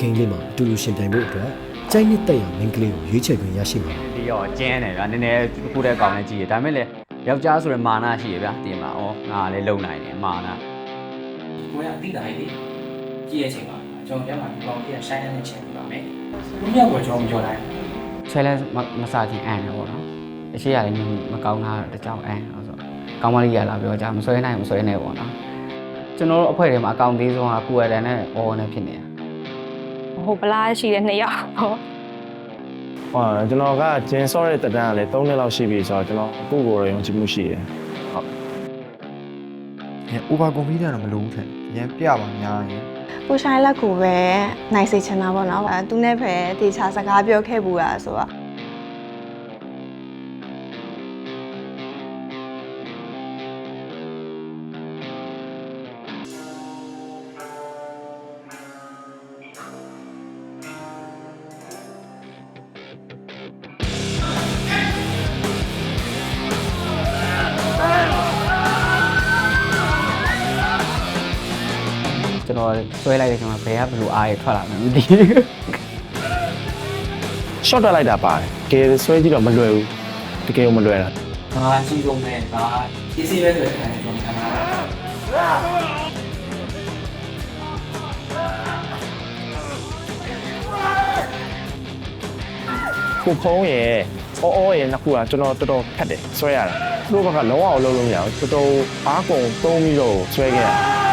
ဂိမ်းလေးမှာအတူတူရှင်ပြိုင်ဖို့အတွက်ကြိုက်နှစ်သက်ရမင်းကလေးကိုရွေးချယ်ခွင့်ရရှိမှာပါဒီရောကျင်းတယ်ဗျာနည်းနည်းတစ်ခုတည်းကောင်းနေကြည့်ရဒါပေမဲ့လည်းယောက်ျားဆိုတဲ့မာနရှိရဗျာတင်မှာဩငါလည်းလုံနိုင်တယ်မာနကိုရအတိတိုင်းလေးကြည့်ရချိန်မှာကျွန်တော်ကျမှဒီကောင်ကြီးကဆိုင်နေတဲ့ချိန်ပြပါမယ်။ဘုရားကကျွန်တော်မပြောလိုက်ဆဲလဲမမစားခြင်းအန်တယ်ပေါ့နော်အရှိရလည်းမကောင်းတာတကြောင်အန်ဆိုတော့ကောင်းမလေးရလာပြောကြမဆွဲနိုင်မဆွဲနိုင်ပေါ့နော်ကျွန်တော်တို့အဖွဲ့ထဲမှာအကောင့်သေးဆုံးကကိုယ်ရတဲ့နဲ့အော်နဲ့ဖြစ်နေတာ ဟိုပလားရှိတဲ့နှစ်ယောက်ပေါ့ဟောကျွန်တော်ကဂျင်းဆော့တဲ့တက်တန်းကလည်း3နှစ်လောက်ရှိပြီဆိုတော့ကျွန်တော်ကိုယ့်ကိုယ်ရောယုံကြည်မှုရှိတယ်ည over confident တော့မလိုဘူးထင်တယ်ညပြပါများရင်ပူဆိုင်လက်ကိုပဲနိုင်စေချင်တာပေါ့နော်အဲသူနဲ့ပဲတေချာစကားပြောခဲ့ဘူးอ่ะဆိုတော့ တော်ဆွဲလိုက်တဲ့ချိန်မှာဘယ်ကဘယ်လိုအားရထွက်လာမှမသိဘူးရှော့တက်လိုက်တာပါတယ်ကဲဆွဲကြည့်တော့မလွယ်ဘူးတကယ်မလွယ်တာ။ဒါအကြီးဆုံးပဲဒါအစီပဲဆိုတဲ့ခံကျွန်တော်ခံတာ။ကိုဖုံးရဲ့အော်အော်ရဲ့နှစ်ခုကကျွန်တော်တော်တော်ခက်တယ်ဆွဲရတာသူတို့ဘက်ကလုံးဝအလုံးလုံးမရဘူးတော်တော်အားကုန်သုံးပြီးတော့ဆွဲခဲ့ရတာ